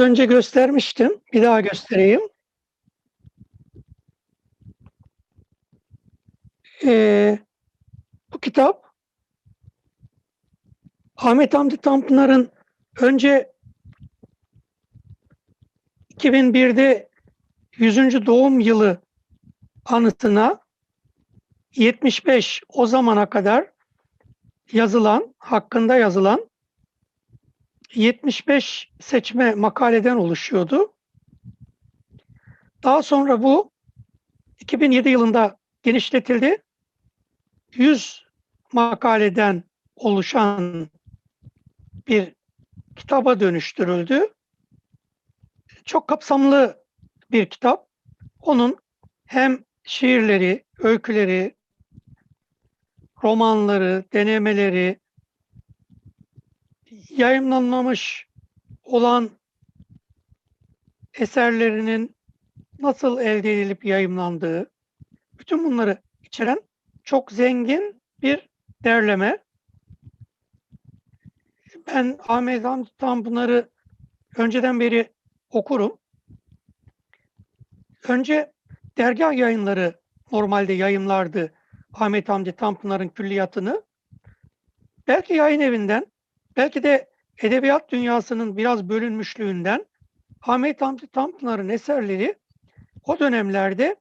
önce göstermiştim. Bir daha göstereyim. Ee, bu kitap Ahmet Hamdi Tanpınar'ın önce 2001'de 100. doğum yılı anıtına 75 o zamana kadar yazılan, hakkında yazılan 75 seçme makaleden oluşuyordu. Daha sonra bu 2007 yılında genişletildi. 100 makaleden oluşan bir kitaba dönüştürüldü. Çok kapsamlı bir kitap. Onun hem şiirleri, öyküleri, romanları, denemeleri, yayınlanmamış olan eserlerinin nasıl elde edilip yayımlandığı, bütün bunları içeren çok zengin bir derleme. Ben Ahmet Hamdi Tanpınar'ı önceden beri okurum. Önce dergah yayınları normalde yayımlardı Ahmet Hamdi Tanpınar'ın külliyatını. Belki yayın evinden, belki de edebiyat dünyasının biraz bölünmüşlüğünden Ahmet Hamdi Tanpınar'ın eserleri o dönemlerde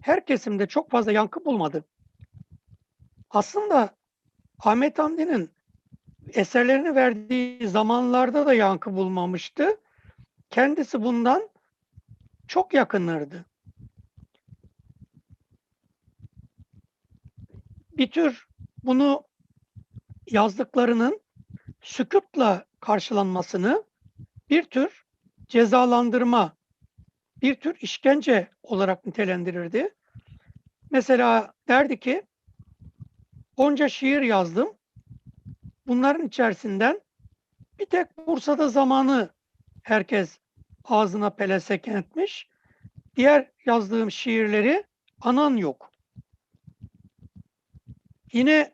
her kesimde çok fazla yankı bulmadı. Aslında Ahmet Hamdi'nin eserlerini verdiği zamanlarda da yankı bulmamıştı. Kendisi bundan çok yakınırdı. Bir tür bunu yazdıklarının sükutla karşılanmasını bir tür cezalandırma, bir tür işkence olarak nitelendirirdi. Mesela derdi ki onca şiir yazdım. Bunların içerisinden bir tek Bursa'da zamanı herkes ağzına pelesek etmiş. Diğer yazdığım şiirleri anan yok. Yine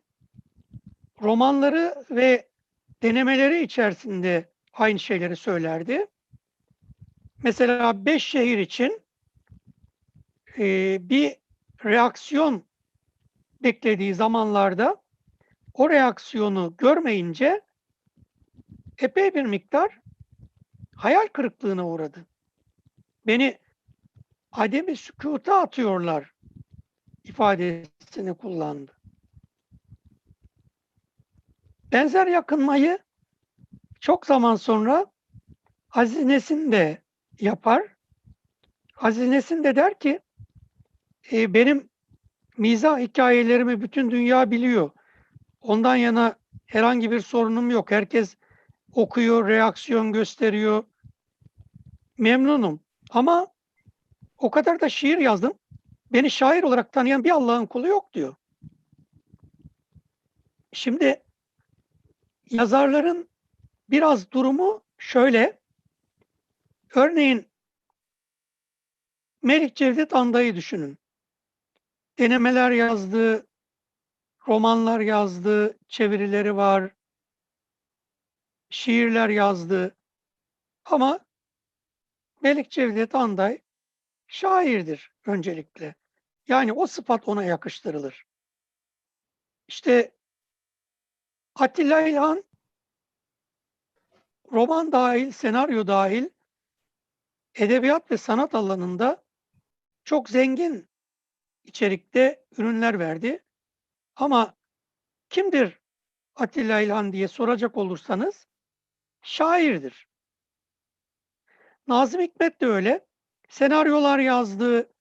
romanları ve denemeleri içerisinde aynı şeyleri söylerdi. Mesela beş şehir için e, bir reaksiyon beklediği zamanlarda o reaksiyonu görmeyince epey bir miktar hayal kırıklığına uğradı. Beni ademi sükuta atıyorlar ifadesini kullandı. Benzer yakınmayı çok zaman sonra Aziz Nesin de yapar. Aziz Nesin de der ki e, benim mizah hikayelerimi bütün dünya biliyor. Ondan yana herhangi bir sorunum yok. Herkes okuyor, reaksiyon gösteriyor. Memnunum. Ama o kadar da şiir yazdım. Beni şair olarak tanıyan bir Allah'ın kulu yok diyor. Şimdi yazarların biraz durumu şöyle. Örneğin Melik Cevdet Anda'yı düşünün. Denemeler yazdı, romanlar yazdı, çevirileri var, şiirler yazdı. Ama Melik Cevdet Anday şairdir öncelikle. Yani o sıfat ona yakıştırılır. İşte Atilla İlhan roman dahil, senaryo dahil edebiyat ve sanat alanında çok zengin içerikte ürünler verdi. Ama kimdir Atilla İlhan diye soracak olursanız şairdir. Nazım Hikmet de öyle. Senaryolar yazdı,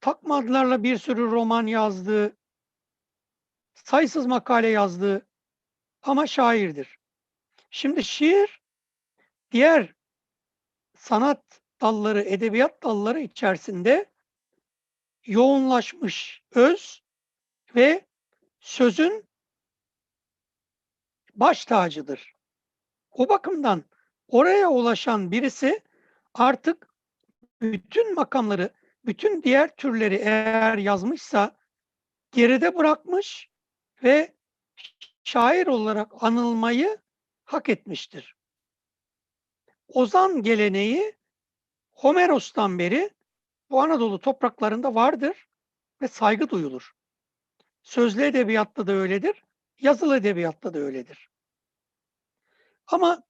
takma adlarla bir sürü roman yazdı, sayısız makale yazdı ama şairdir. Şimdi şiir diğer sanat dalları, edebiyat dalları içerisinde yoğunlaşmış öz ve sözün baş tacıdır. O bakımdan oraya ulaşan birisi artık bütün makamları, bütün diğer türleri eğer yazmışsa geride bırakmış ve şair olarak anılmayı hak etmiştir. ozan geleneği Homeros'tan beri bu Anadolu topraklarında vardır ve saygı duyulur. Sözlü edebiyatta da öyledir, yazılı edebiyatta da öyledir. Ama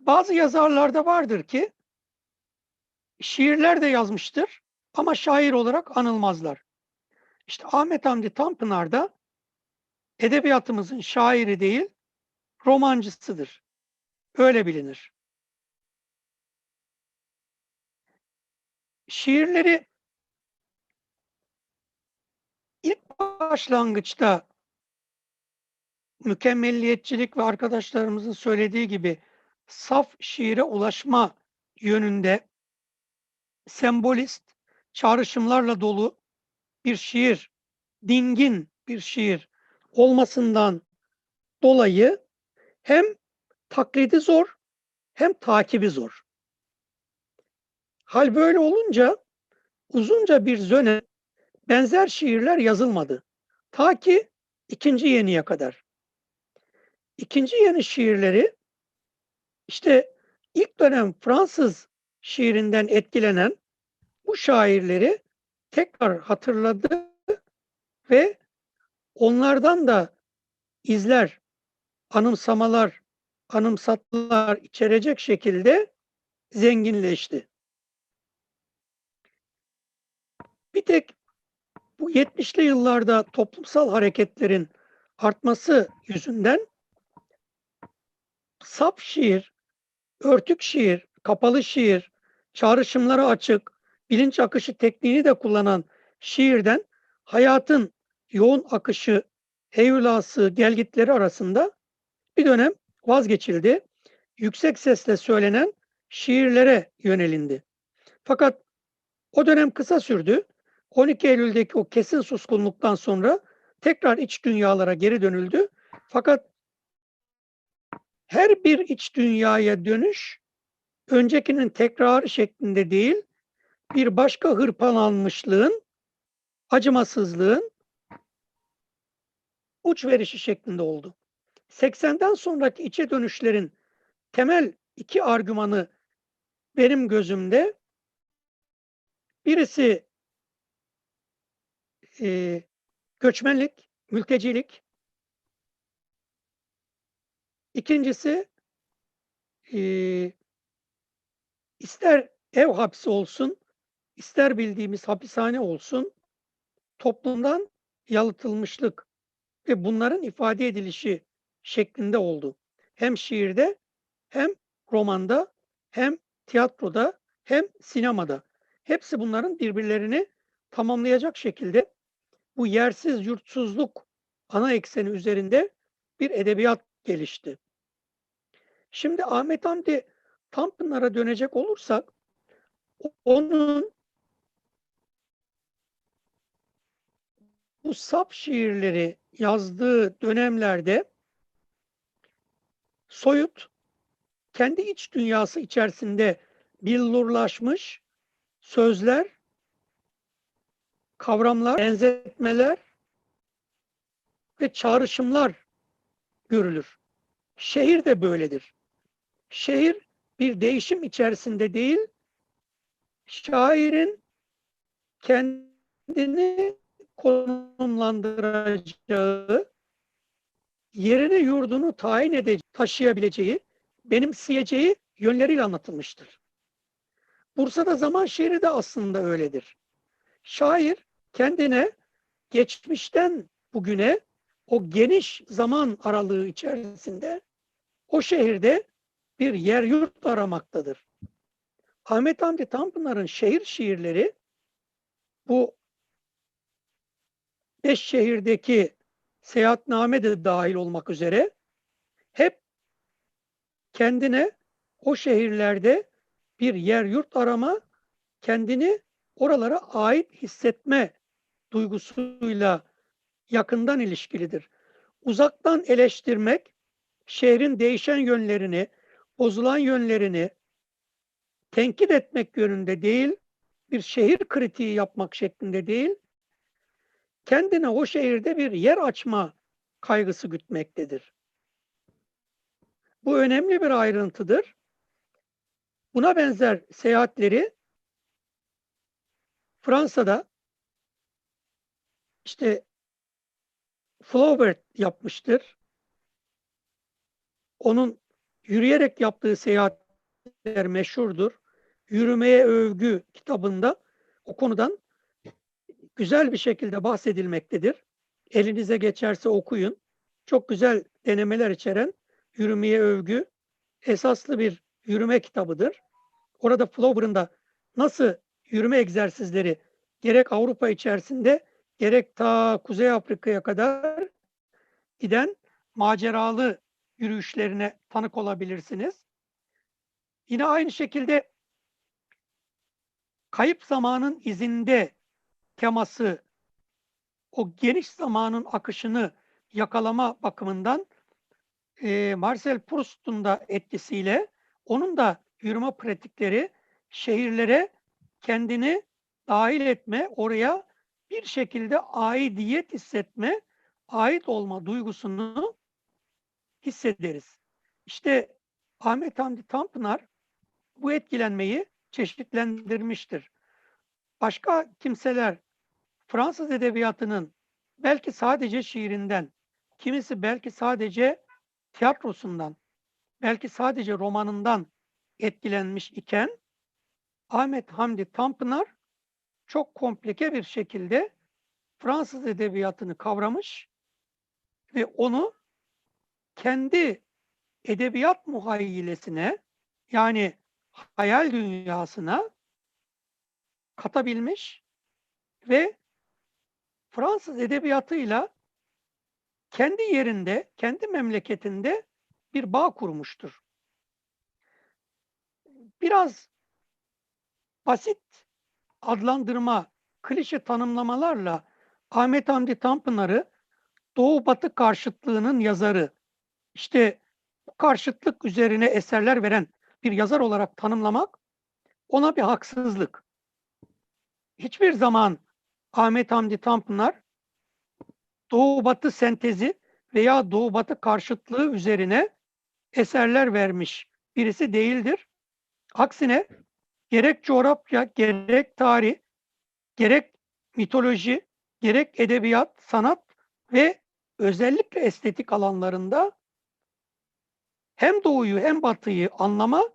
bazı yazarlarda vardır ki şiirler de yazmıştır ama şair olarak anılmazlar. İşte Ahmet Hamdi Tanpınar da edebiyatımızın şairi değil, romancısıdır. Öyle bilinir. Şiirleri ilk başlangıçta mükemmelliyetçilik ve arkadaşlarımızın söylediği gibi saf şiire ulaşma yönünde sembolist çağrışımlarla dolu bir şiir, dingin bir şiir olmasından dolayı hem taklidi zor hem takibi zor. Hal böyle olunca uzunca bir dönem benzer şiirler yazılmadı. Ta ki ikinci yeniye kadar. İkinci yeni şiirleri işte ilk dönem Fransız şiirinden etkilenen bu şairleri tekrar hatırladı ve onlardan da izler, anımsamalar, anımsatmalar içerecek şekilde zenginleşti. Bir tek bu 70'li yıllarda toplumsal hareketlerin artması yüzünden sap şiir, örtük şiir, kapalı şiir, çağrışımlara açık, bilinç akışı tekniğini de kullanan şiirden hayatın yoğun akışı, heyulası, gelgitleri arasında bir dönem vazgeçildi. Yüksek sesle söylenen şiirlere yönelindi. Fakat o dönem kısa sürdü. 12 Eylül'deki o kesin suskunluktan sonra tekrar iç dünyalara geri dönüldü. Fakat her bir iç dünyaya dönüş öncekinin tekrarı şeklinde değil, bir başka hırpalanmışlığın, acımasızlığın uç verişi şeklinde oldu. 80'den sonraki içe dönüşlerin temel iki argümanı benim gözümde birisi e, göçmenlik, mültecilik. İkincisi e, ister ev hapsi olsun, ister bildiğimiz hapishane olsun, toplumdan yalıtılmışlık ve bunların ifade edilişi şeklinde oldu. Hem şiirde, hem romanda, hem tiyatroda, hem sinemada. Hepsi bunların birbirlerini tamamlayacak şekilde bu yersiz yurtsuzluk ana ekseni üzerinde bir edebiyat gelişti. Şimdi Ahmet Hamdi Tanpınar'a dönecek olursak onun bu sap şiirleri yazdığı dönemlerde soyut kendi iç dünyası içerisinde billurlaşmış sözler kavramlar, benzetmeler ve çağrışımlar görülür. Şehir de böyledir. Şehir bir değişim içerisinde değil, şairin kendini konumlandıracağı, yerini yurdunu tayin edeceği, taşıyabileceği, benimseyeceği yönleriyle anlatılmıştır. Bursa'da zaman şehri de aslında öyledir. Şair kendine geçmişten bugüne o geniş zaman aralığı içerisinde o şehirde bir yer yurt aramaktadır. Ahmet Hamdi Tanpınar'ın şehir şiirleri bu beş şehirdeki seyahatname de dahil olmak üzere hep kendine o şehirlerde bir yer yurt arama, kendini oralara ait hissetme duygusuyla yakından ilişkilidir. Uzaktan eleştirmek, şehrin değişen yönlerini, bozulan yönlerini tenkit etmek yönünde değil, bir şehir kritiği yapmak şeklinde değil, kendine o şehirde bir yer açma kaygısı gütmektedir. Bu önemli bir ayrıntıdır. buna benzer seyahatleri Fransa'da işte Flaubert yapmıştır. Onun yürüyerek yaptığı seyahatler meşhurdur. Yürümeye Övgü kitabında o konudan güzel bir şekilde bahsedilmektedir. Elinize geçerse okuyun. Çok güzel denemeler içeren Yürümeye Övgü esaslı bir yürüme kitabıdır. Orada Flaubert'ın da nasıl yürüme egzersizleri gerek Avrupa içerisinde gerek ta Kuzey Afrika'ya kadar giden maceralı yürüyüşlerine tanık olabilirsiniz. Yine aynı şekilde kayıp zamanın izinde teması o geniş zamanın akışını yakalama bakımından e, Marcel Proust'un da etkisiyle onun da yürüme pratikleri şehirlere kendini dahil etme, oraya bir şekilde aidiyet hissetme, ait olma duygusunu hissederiz. İşte Ahmet Hamdi Tanpınar bu etkilenmeyi çeşitlendirmiştir. Başka kimseler Fransız edebiyatının belki sadece şiirinden, kimisi belki sadece tiyatrosundan, belki sadece romanından etkilenmiş iken Ahmet Hamdi Tanpınar çok komplike bir şekilde Fransız edebiyatını kavramış ve onu kendi edebiyat muhayyilesine yani hayal dünyasına katabilmiş ve Fransız edebiyatıyla kendi yerinde, kendi memleketinde bir bağ kurmuştur. Biraz basit adlandırma, klişe tanımlamalarla Ahmet Hamdi Tanpınar'ı Doğu Batı karşıtlığının yazarı, işte bu karşıtlık üzerine eserler veren bir yazar olarak tanımlamak ona bir haksızlık. Hiçbir zaman Ahmet Hamdi Tanpınar Doğu Batı sentezi veya Doğu Batı karşıtlığı üzerine eserler vermiş birisi değildir. Aksine gerek coğrafya, gerek tarih, gerek mitoloji, gerek edebiyat, sanat ve özellikle estetik alanlarında hem doğuyu hem batıyı anlama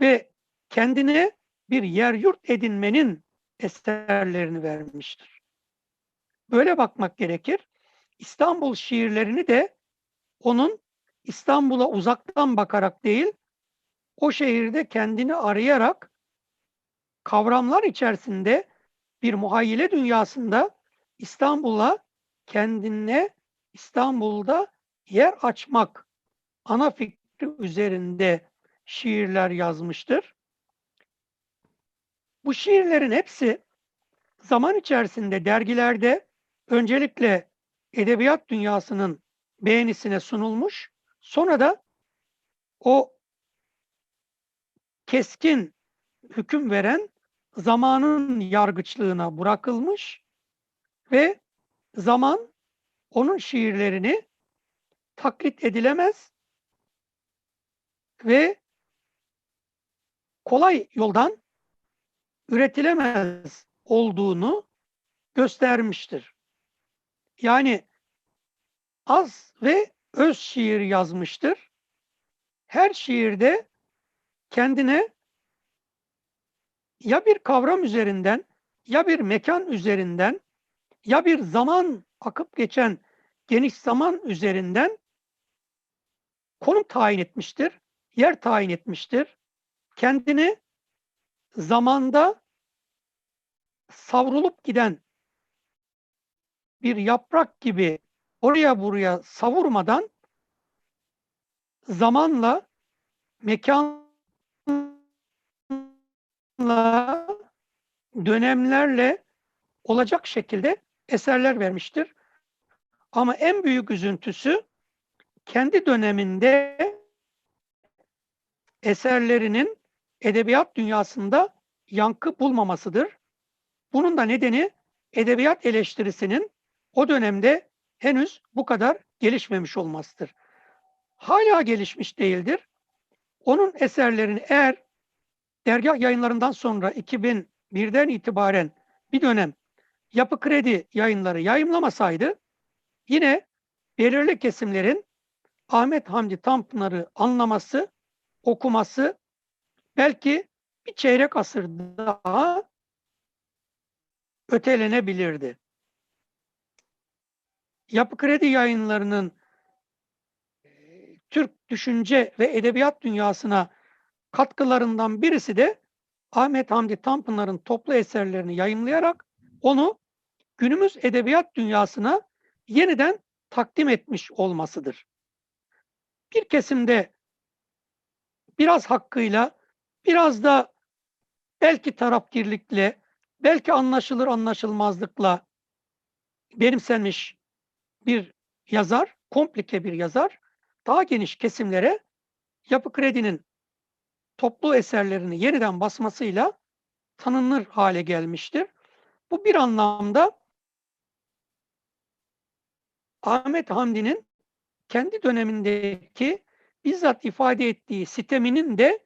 ve kendine bir yer yurt edinmenin eserlerini vermiştir. Böyle bakmak gerekir. İstanbul şiirlerini de onun İstanbul'a uzaktan bakarak değil, o şehirde kendini arayarak kavramlar içerisinde bir muhayyile dünyasında İstanbul'a kendine İstanbul'da yer açmak ana fikri üzerinde şiirler yazmıştır. Bu şiirlerin hepsi zaman içerisinde dergilerde öncelikle edebiyat dünyasının beğenisine sunulmuş, sonra da o keskin hüküm veren zamanın yargıçlığına bırakılmış ve zaman onun şiirlerini taklit edilemez ve kolay yoldan üretilemez olduğunu göstermiştir. Yani az ve öz şiir yazmıştır. Her şiirde kendine ya bir kavram üzerinden ya bir mekan üzerinden ya bir zaman akıp geçen geniş zaman üzerinden konum tayin etmiştir, yer tayin etmiştir. Kendini zamanda savrulup giden bir yaprak gibi oraya buraya savurmadan zamanla mekanla dönemlerle olacak şekilde eserler vermiştir. Ama en büyük üzüntüsü kendi döneminde eserlerinin edebiyat dünyasında yankı bulmamasıdır. Bunun da nedeni edebiyat eleştirisinin o dönemde henüz bu kadar gelişmemiş olmasıdır. Hala gelişmiş değildir. Onun eserlerini eğer dergah yayınlarından sonra 2001'den itibaren bir dönem Yapı Kredi yayınları yayımlamasaydı yine belirli kesimlerin Ahmet Hamdi Tanpınar'ı anlaması, okuması belki bir çeyrek asır daha ötelenebilirdi. Yapı Kredi yayınlarının Türk düşünce ve edebiyat dünyasına katkılarından birisi de Ahmet Hamdi Tanpınar'ın toplu eserlerini yayımlayarak onu günümüz edebiyat dünyasına yeniden takdim etmiş olmasıdır. Bir kesimde biraz hakkıyla, biraz da belki tarafgirlikle, belki anlaşılır anlaşılmazlıkla benimsenmiş bir yazar, komplike bir yazar, daha geniş kesimlere Yapı Kredi'nin toplu eserlerini yeniden basmasıyla tanınır hale gelmiştir. Bu bir anlamda Ahmet Hamdi'nin kendi dönemindeki bizzat ifade ettiği siteminin de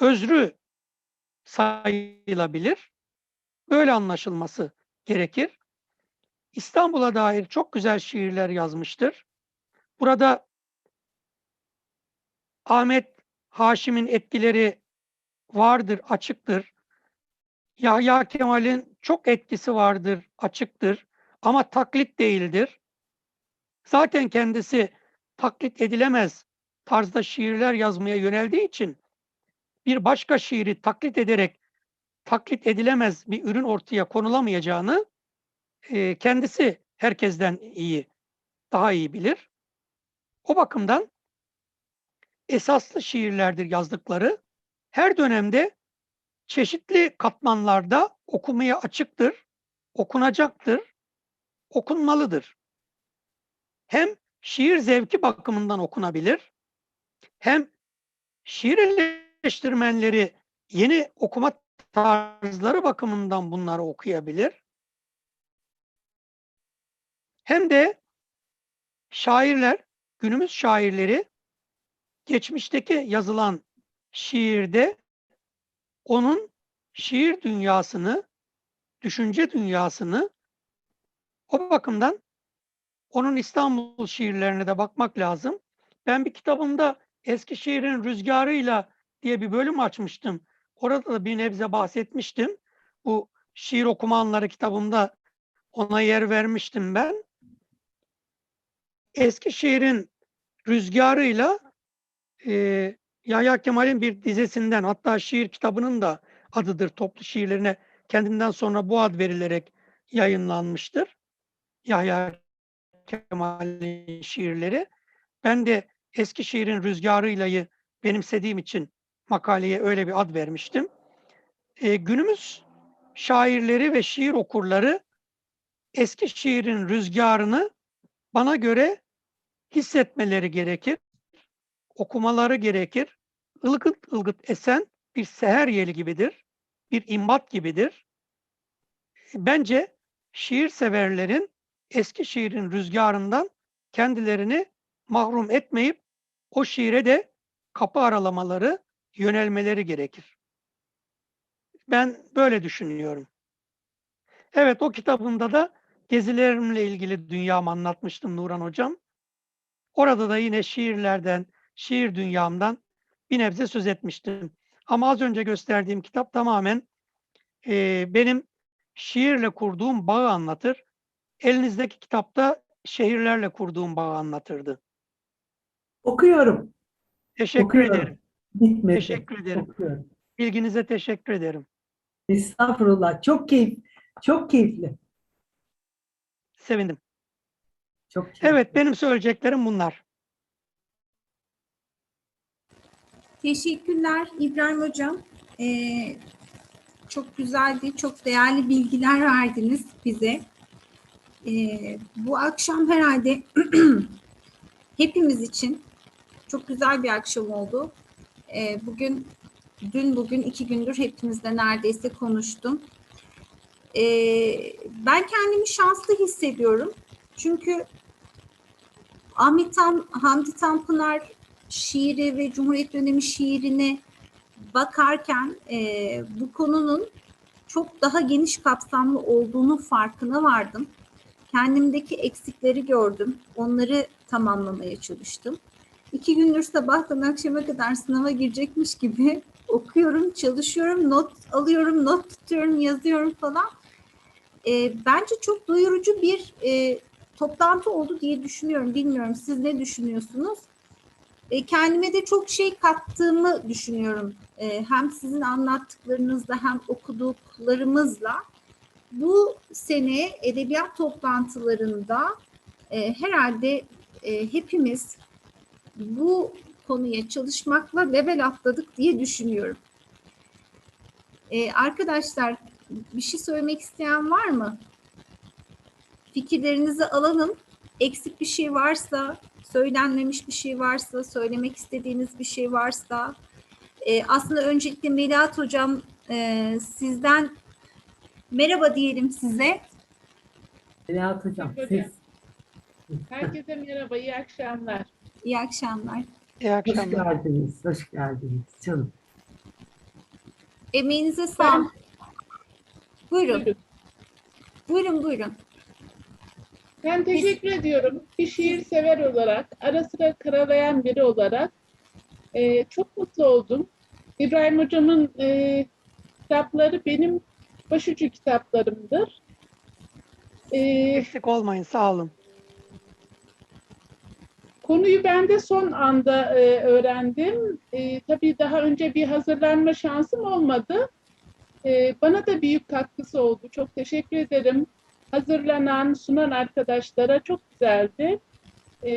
özrü sayılabilir. Böyle anlaşılması gerekir. İstanbul'a dair çok güzel şiirler yazmıştır. Burada Ahmet Haşim'in etkileri vardır, açıktır. Yahya Kemal'in çok etkisi vardır, açıktır ama taklit değildir. Zaten kendisi taklit edilemez tarzda şiirler yazmaya yöneldiği için bir başka şiiri taklit ederek taklit edilemez bir ürün ortaya konulamayacağını e, kendisi herkesten iyi, daha iyi bilir. O bakımdan esaslı şiirlerdir yazdıkları. Her dönemde çeşitli katmanlarda okumaya açıktır, okunacaktır, okunmalıdır. Hem şiir zevki bakımından okunabilir, hem şiir eleştirmenleri yeni okuma tarzları bakımından bunları okuyabilir. Hem de şairler, günümüz şairleri geçmişteki yazılan şiirde onun şiir dünyasını, düşünce dünyasını o bakımdan onun İstanbul şiirlerine de bakmak lazım. Ben bir kitabımda Eskişehir'in rüzgarıyla diye bir bölüm açmıştım. Orada da bir nebze bahsetmiştim. Bu şiir okuma anları kitabımda ona yer vermiştim ben. Eskişehir'in rüzgarıyla e, Yahya Kemal'in bir dizesinden hatta şiir kitabının da adıdır. Toplu şiirlerine kendinden sonra bu ad verilerek yayınlanmıştır. Yahya Kemal'in şiirleri. Ben de Eskişehir'in rüzgarıylayı benimsediğim için makaleye öyle bir ad vermiştim. E, günümüz şairleri ve şiir okurları Eskişehir'in rüzgarını bana göre hissetmeleri gerekir, okumaları gerekir. Ilgıt ılgıt esen bir seher yeli gibidir, bir imbat gibidir. Bence şiir severlerin eski şiirin rüzgarından kendilerini mahrum etmeyip o şiire de kapı aralamaları, yönelmeleri gerekir. Ben böyle düşünüyorum. Evet o kitabımda da gezilerimle ilgili dünyamı anlatmıştım Nuran Hocam. Orada da yine şiirlerden, şiir dünyamdan bir nebze söz etmiştim. Ama az önce gösterdiğim kitap tamamen e, benim şiirle kurduğum bağı anlatır. Elinizdeki kitapta şehirlerle kurduğum bağı anlatırdı. Okuyorum. Teşekkür Okuyorum. ederim. Bitmedi. Teşekkür ederim. Okuyorum. Bilginize teşekkür ederim. Estağfurullah. Çok keyif, çok keyifli. Sevindim. Çok keyifli. Evet benim söyleyeceklerim bunlar. Teşekkürler İbrahim Hocam. Ee, çok güzeldi, çok değerli bilgiler verdiniz bize. Ee, bu akşam herhalde hepimiz için çok güzel bir akşam oldu. Ee, bugün, dün bugün iki gündür hepimizle neredeyse konuştum. Ee, ben kendimi şanslı hissediyorum. Çünkü Ahmet Tan, Hamdi Tanpınar şiiri ve Cumhuriyet dönemi şiirini bakarken e, bu konunun çok daha geniş kapsamlı olduğunu farkına vardım. Kendimdeki eksikleri gördüm. Onları tamamlamaya çalıştım. İki gündür sabahtan akşama kadar sınava girecekmiş gibi okuyorum, çalışıyorum, not alıyorum, not tutuyorum, yazıyorum falan. E, bence çok doyurucu bir e, toplantı oldu diye düşünüyorum. Bilmiyorum siz ne düşünüyorsunuz? E, kendime de çok şey kattığımı düşünüyorum. E, hem sizin anlattıklarınızla hem okuduklarımızla. Bu sene edebiyat toplantılarında e, herhalde e, hepimiz bu konuya çalışmakla level atladık diye düşünüyorum. E, arkadaşlar bir şey söylemek isteyen var mı? Fikirlerinizi alalım. Eksik bir şey varsa, söylenmemiş bir şey varsa, söylemek istediğiniz bir şey varsa. E, aslında öncelikle Melahat Hocam e, sizden merhaba diyelim size. Melahat Hocam Hocam. siz Herkese merhaba, iyi akşamlar. İyi akşamlar. İyi hoş akşamlar. geldiniz. Hoş geldiniz canım. Emeğinize sağlık. Buyurun, Buyurun. buyurun, buyurun. Ben teşekkür ediyorum. Bir şiir sever olarak, ara sıra karalayan biri olarak e, çok mutlu oldum. İbrahim Hocam'ın e, kitapları benim başucu kitaplarımdır. E, Eksik olmayın sağ olun. Konuyu ben de son anda e, öğrendim. E, tabii daha önce bir hazırlanma şansım olmadı. E, bana da büyük katkısı oldu. Çok teşekkür ederim. Hazırlanan, sunan arkadaşlara çok güzeldi. E,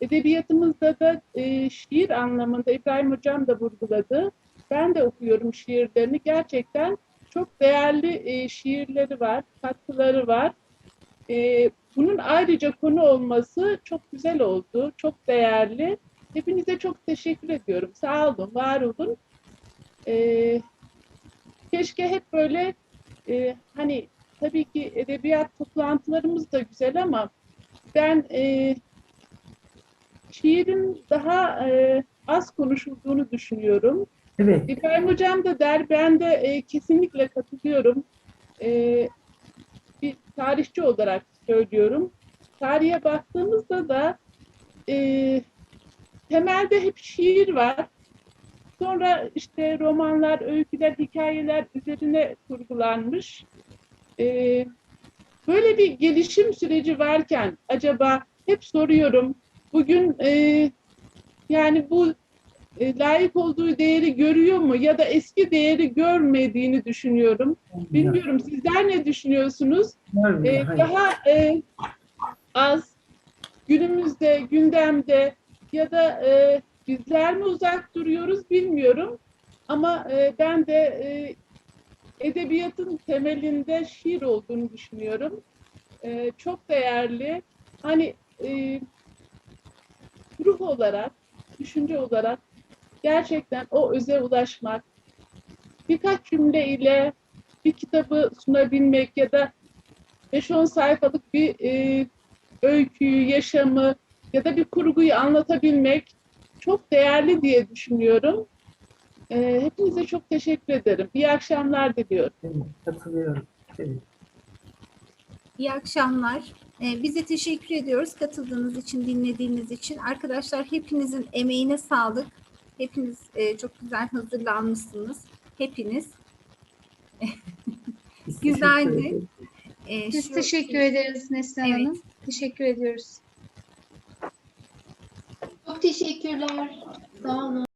edebiyatımızda da e, şiir anlamında İbrahim Hocam da vurguladı. Ben de okuyorum şiirlerini. Gerçekten çok değerli e, şiirleri var, katkıları var. E, bunun ayrıca konu olması çok güzel oldu, çok değerli. Hepinize çok teşekkür ediyorum. Sağ olun, var olun. Ee, keşke hep böyle e, hani tabii ki edebiyat toplantılarımız da güzel ama ben e, şiirin daha e, az konuşulduğunu düşünüyorum. Evet. İbrahim Hocam da der, ben de e, kesinlikle katılıyorum. E, bir tarihçi olarak söylüyorum. Tarihe baktığımızda da e, temelde hep şiir var. Sonra işte romanlar, öyküler, hikayeler üzerine kurgulanmış. E, böyle bir gelişim süreci varken acaba hep soruyorum. Bugün e, yani bu e, layık olduğu değeri görüyor mu ya da eski değeri görmediğini düşünüyorum. Bilmiyorum sizler ne düşünüyorsunuz? Hayır. daha e, az günümüzde, gündemde ya da e, bizler mi uzak duruyoruz bilmiyorum. Ama e, ben de e, edebiyatın temelinde şiir olduğunu düşünüyorum. E, çok değerli. Hani e, ruh olarak, düşünce olarak gerçekten o öze ulaşmak, birkaç cümle ile bir kitabı sunabilmek ya da 5-10 sayfalık bir e, öyküyü, yaşamı ya da bir kurguyu anlatabilmek çok değerli diye düşünüyorum. E, hepinize çok teşekkür ederim. İyi akşamlar diliyorum. Katılıyorum. Evet. İyi akşamlar. Ee, bize teşekkür ediyoruz katıldığınız için, dinlediğiniz için. Arkadaşlar hepinizin emeğine sağlık. Hepiniz e, çok güzel hazırlanmışsınız. Hepiniz. Güzeldi. teşekkür ederiz. Ee, Biz şu- teşekkür ederiz Neslihan Evet. Hanım. Teşekkür ediyoruz. Çok teşekkürler. Sağ olun.